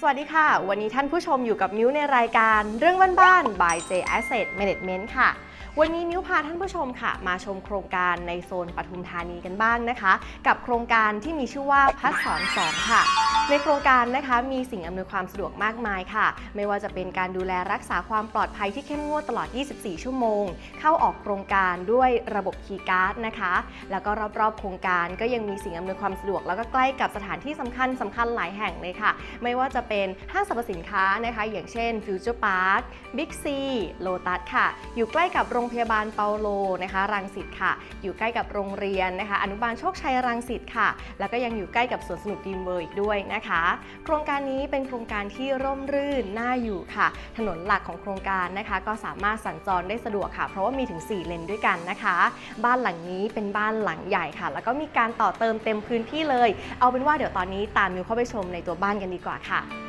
สวัสดีค่ะ วันนี้ท่านผู้ชมอยู่กับมิ้วในรายการเรื่องบ้านๆ by J Asset Management ค่ะ วันนี้มิ้วพาท่านผู้ชมค่ะ มาชมโครงการในโซนปทุมธานีกันบ้างนะคะ กับโครงการที่มีชื่อว่าพัฒสอนสองค่ะ ในโครงการนะคะมีสิ่งอำนวยความสะดวกมากมายค่ะ ไม่ว่าจะเป็นการดูแลรักษาความปลอดภัยที่เข้มงวดตลอด 24 ชั่วโมง เข้าออกโครงการด้วยระบบคีย์การ์ดนะคะ แล้วก็รอบๆ โครงการก็ยังมีสิ่งอำนวยความสะดวก แล้วก็ใกล้กับสถานที่สำคัญสำคัญหลายแห่งเลยค่ะ ไม่ว่าจะเป็นห้างสรรพสินค้านะคะ อย่างเช่น Future Park Big C Lotus ค่ะ อยู่ใกล้กับโรงพยาบาลเปาโลนะคะรังสิตค่ะ อยู่ใกล้กับโรงเรียนนะคะ อนุบาลโชคชัยรังสิตค่ะ แล้วก็ยังอยู่ใกล้กับสวนสนุกดีมเวอร์อีกด้วยนะคะ โครงการนี้เป็นโครงการที่ร่มรื่นน่าอยู่ค่ะ ถนนหลักของโครงการนะคะ ก็สามารถสัญจรได้สะดวกค่ะ เพราะว่ามีถึง 4 เลนด้วยกันนะคะ บ้านหลังนี้เป็นบ้านหลังใหญ่ค่ะ แล้วก็มีการต่อเติมเต็มพื้นที่เลย เอาเป็นว่าเดี๋ยวตอนนี้ตามมิวเข้าไปชมในตัวบ้านกันดีกว่าค่ะ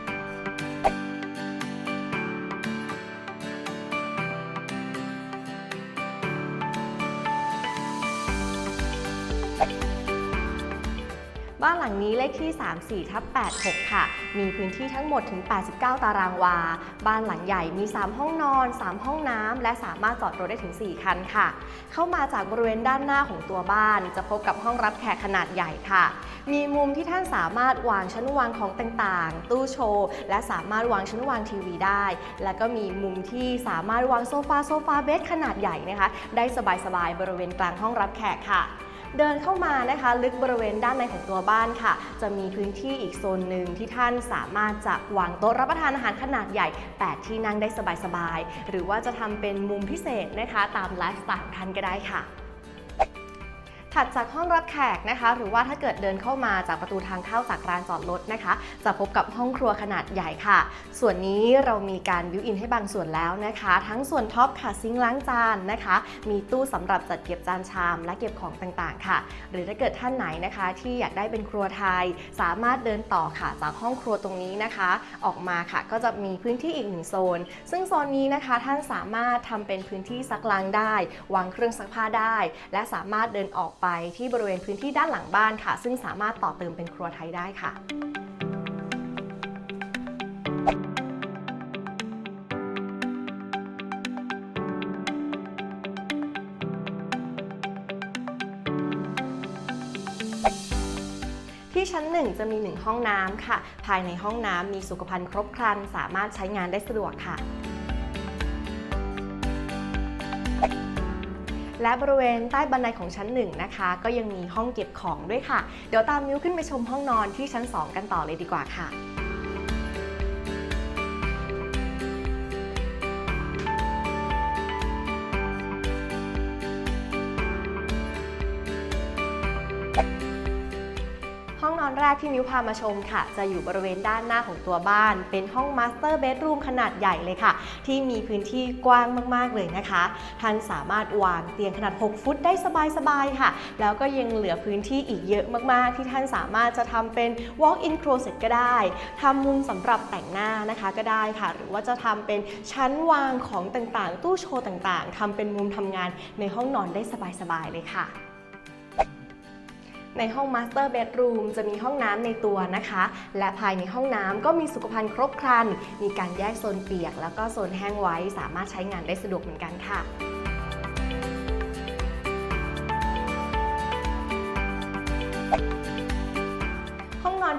บ้านหลังนี้เลขที่ 34ทับ86 ค่ะ มีพื้นที่ทั้งหมดถึง 89 ตารางวา บ้านหลังใหญ่มี 3 ห้องนอน 3 ห้องน้ำ และสามารถจอดรถได้ถึง 4 คันค่ะ เข้ามาจากบริเวณด้านหน้าของตัวบ้าน จะพบกับห้องรับแขกขนาดใหญ่ค่ะ มีมุมที่ท่านสามารถวางชั้นวางของต่างๆ ตู้โชว์ และสามารถวางชั้นวางทีวีได้ แล้วก็มีมุมที่สามารถวางโซฟาโซฟาเบดขนาดใหญ่นะคะ ได้สบายๆบริเวณกลางห้องรับแขกค่ะ เดินเข้ามานะคะ ลึกบริเวณด้านในของตัวบ้านค่ะ จะมีพื้นที่อีกโซนหนึ่งที่ท่านสามารถจะวางโต๊ะรับประทานอาหารขนาดใหญ่ 8 ที่นั่งได้สบายๆ หรือว่าจะทำเป็นมุมพิเศษนะคะ ตามไลฟ์สไตล์ของท่านก็ได้ค่ะ ถัดจากห้องรับแขกนะคะ หรือว่าถ้าเกิดเดินเข้ามาจากประตูทางเข้าจากลานจอดรถนะคะ จะพบกับห้องครัวขนาดใหญ่ค่ะ ส่วนนี้เรามีการวิวอินให้บางส่วนแล้วนะคะ ทั้งส่วนท็อปค่ะซิงล้างจานนะคะ มีตู้สำหรับจัดเก็บจานชาม และเก็บของต่างๆ ค่ะ หรือถ้าเกิดท่านไหนนะคะ ที่อยากได้เป็นครัวไทย สามารถเดินต่อค่ะจากห้องครัวตรงนี้นะคะ ออกมาค่ะก็จะมีพื้นที่อีกหนึ่งโซน ซึ่งโซนนี้นะคะท่านสามารถทำเป็นพื้นที่ซักล้างได้ วางเครื่องซักผ้าได้ และสามารถเดินออกไปที่บริเวณพื้นที่ด้านหลังบ้านค่ะ ซึ่งสามารถต่อเติมเป็นครัวไทยได้ค่ะที่ชั้น 1 จะมี 1 ห้องน้ำค่ะ ภายในห้องน้ำมีสุขภัณฑ์ครบครัน สามารถใช้งานได้สะดวกค่ะ และบริเวณใต้บันไดของชั้น1นะคะ ก็ยังมีห้องเก็บของด้วยค่ะ เดี๋ยวตามมิวขึ้นไปชมห้องนอนที่ชั้น 2 กันต่อเลยดีกว่าค่ะ กที่มิวพามาชมค่ะ จะอยู่บริเวณด้านหน้าของตัวบ้าน เป็นห้องมาสเตอร์เบดรูมขนาดใหญ่เลยค่ะ ที่มีพื้นที่กว้างมากๆเลยนะคะ ท่านสามารถวางเตียงขนาด 6 ฟุตได้สบายๆค่ะ แล้วก็ยังเหลือพื้นที่อีกเยอะมากๆ ที่ท่านสามารถจะทำเป็น walk-in closet ก็ได้ทำมุมสำหรับแต่งหน้านะคะก็ได้ค่ะ หรือว่าจะทำเป็นชั้นวางของต่างๆ ตู้โชว์ต่างๆทำเป็นมุมทำงานในห้องนอนได้สบายๆเลยค่ะ ในห้องมาสเตอร์เบดรูมจะมีห้องน้ำในตัวนะคะ และภายในห้องน้ำก็มีสุขภัณฑ์ครบครัน มีการแยกโซนเปียก แล้วก็โซนแห้งไว้สามารถใช้งานได้สะดวกเหมือนกันค่ะ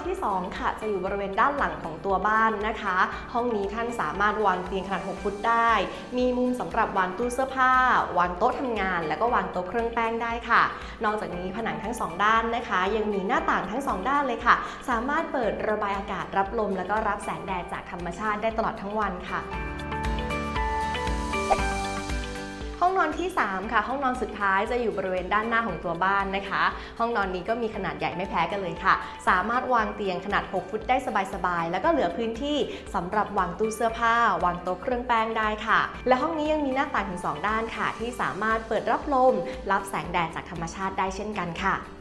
ที่ 2 ค่ะ จะอยู่บริเวณด้านหลังของตัวบ้านนะคะ ห้องนี้ท่านสามารถวางเตียงขนาด 6 ฟุตได้ มีมุมสำหรับวางตู้เสื้อผ้า วางโต๊ะทำงาน แล้วก็วางโต๊ะเครื่องแป้งได้ค่ะ นอกจากนี้ผนังทั้งสองด้านนะคะ ยังมีหน้าต่างทั้งสองด้านเลยค่ะ สามารถเปิดระบายอากาศรับลม แล้วก็รับแสงแดดจากธรรมชาติได้ตลอดทั้งวันค่ะ นอนที่ 3 ค่ะ ห้องนอนสุดท้ายจะอยู่บริเวณด้านหน้าของตัวบ้านนะคะ ห้องนอนนี้ก็มีขนาดใหญ่ไม่แพ้กันเลยค่ะ สามารถวางเตียงขนาด 6 ฟุตได้สบายๆ แล้วก็เหลือพื้นที่สำหรับวางตู้เสื้อผ้า วางโต๊ะเครื่องแป้งได้ค่ะ และห้องนี้ยังมีหน้าต่างถึง 2 ด้านค่ะ ที่สามารถเปิดรับลม รับแสงแดดจากธรรมชาติได้เช่นกันค่ะ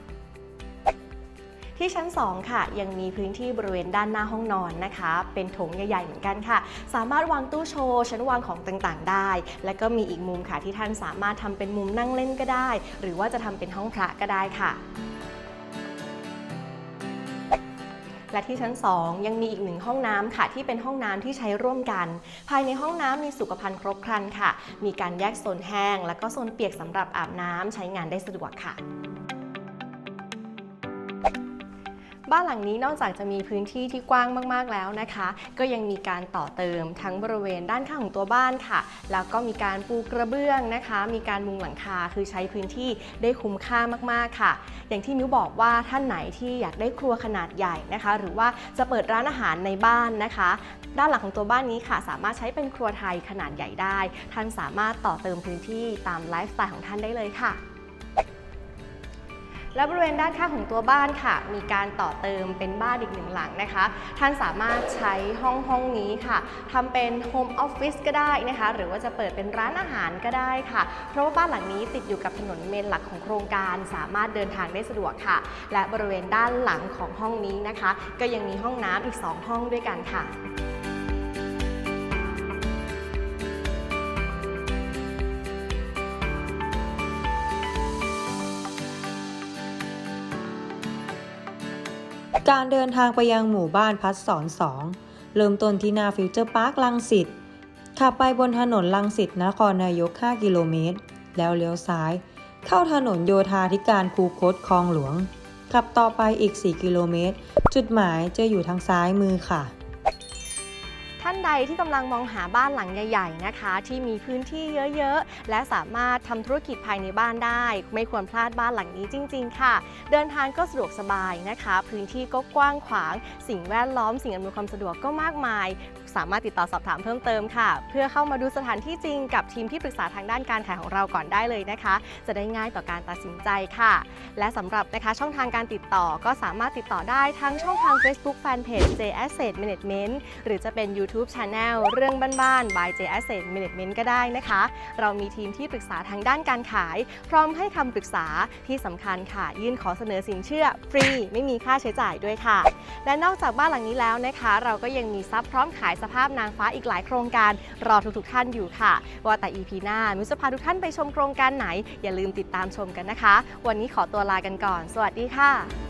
ที่ชั้น 2 ค่ะ ยังมีพื้นที่บริเวณด้านหน้าห้องนอนนะคะ เป็นโถงใหญ่ๆเหมือนกันค่ะ สามารถวางตู้โชว์ชั้นวางของต่างๆ ได้ และก็มีอีกมุมค่ะที่ท่านสามารถทำเป็นมุมนั่งเล่นก็ได้ หรือว่าจะทำเป็นห้องพระก็ได้ค่ะและที่ชั้น 2 ยังมีอีกหนึ่งห้องน้ำค่ะ ที่เป็นห้องน้ำที่ใช้ร่วมกัน ภายในห้องน้ำมีสุขภัณฑ์ครบครันค่ะ มีการแยกโซนแห้ง และก็โซนเปียกสำหรับอาบน้ำใช้งานได้สะดวกค่ะ บ้านหลังนี้นอกจากจะมีพื้นที่ที่กว้างมากๆแล้วนะคะ ก็ยังมีการต่อเติมทั้งบริเวณด้านข้างของตัวบ้านค่ะ แล้วก็มีการปูกระเบื้องนะคะ มีการมุงหลังคาคือใช้พื้นที่ได้คุ้มค่ามากๆค่ะ อย่างที่มิวบอกว่าท่านไหนที่อยากได้ครัวขนาดใหญ่นะคะ หรือว่าจะเปิดร้านอาหารในบ้านนะคะ ด้านหลังของตัวบ้านนี้ค่ะ สามารถใช้เป็นครัวไทยขนาดใหญ่ได้ ท่านสามารถต่อเติมพื้นที่ตามไลฟ์สไตล์ของท่านได้เลยค่ะ และบริเวณด้านข้างของตัวบ้านค่ะ มีการต่อเติมเป็นบ้านอีกหนึ่งหลังนะคะ ท่านสามารถใช้ห้องห้องนี้ค่ะทำเป็นโฮมออฟฟิศก็ได้นะคะ หรือว่าจะเปิดเป็นร้านอาหารก็ได้ค่ะ เพราะว่าบ้านหลังนี้ติดอยู่กับถนนเมนหลักของโครงการ สามารถเดินทางได้สะดวกค่ะ และบริเวณด้านหลังของห้องนี้นะคะ ก็ยังมีห้องน้ำอีก 2 ห้องด้วยกันค่ะ การเดินทางไปยังหมู่บ้านพัฒสอนสองเริ่มต้นที่หน้าฟิวเจอร์พาร์คลังสิตขับไปบนถนนลังสิตนครนายก 5 กิโลเมตร แล้วเลี้ยวซ้าย เข้าถนนโยธาธิการคูคตคลองหลวง ขับต่อไปอีก 4 กิโลเมตร จุดหมายจะอยู่ทางซ้ายมือค่ะ ใดที่กำลังมองหาบ้านหลังใหญ่ๆนะคะ ที่มีพื้นที่เยอะๆ และสามารถทำธุรกิจภายในบ้านได้ ไม่ควรพลาดบ้านหลังนี้จริง ๆ ค่ะ เดินทางก็สะดวกสบายนะคะ พื้นที่ก็กว้างขวาง สิ่งแวดล้อม สิ่งอำนวยความสะดวกก็มากมาย สามารถติดต่อสอบถามเพิ่มเติมค่ะ เพื่อเข้ามาดูสถานที่จริงกับทีมที่ปรึกษาทางด้านการขายของเราก่อนได้เลยนะคะ จะได้ง่ายต่อการตัดสินใจค่ะ และสำหรับนะคะช่องทางการติดต่อก็สามารถติดต่อได้ทั้งช่องทาง Facebook Fanpage J Asset Management หรือจะเป็น YouTube Channel เรื่องบ้านๆ by J Asset Management ก็ได้นะคะ เรามีทีมที่ปรึกษาทางด้านการขาย พร้อมให้คำปรึกษาที่สำคัญค่ะ ยื่นขอเสนอสินเชื่อฟรี ไม่มีค่าใช้จ่ายด้วยค่ะ และนอกจากบ้านหลังนี้แล้วนะคะ เราก็ยังมีซับพร้อมขายสภาพนางฟ้าอีกหลายโครงการ รอทุกๆท่านอยู่ค่ะ ว่าแต่ EP หน้ามิวจะพาทุกท่านไปชมโครงการไหน อย่าลืมติดตามชมกันนะคะ วันนี้ขอตัวลากันก่อน สวัสดีค่ะ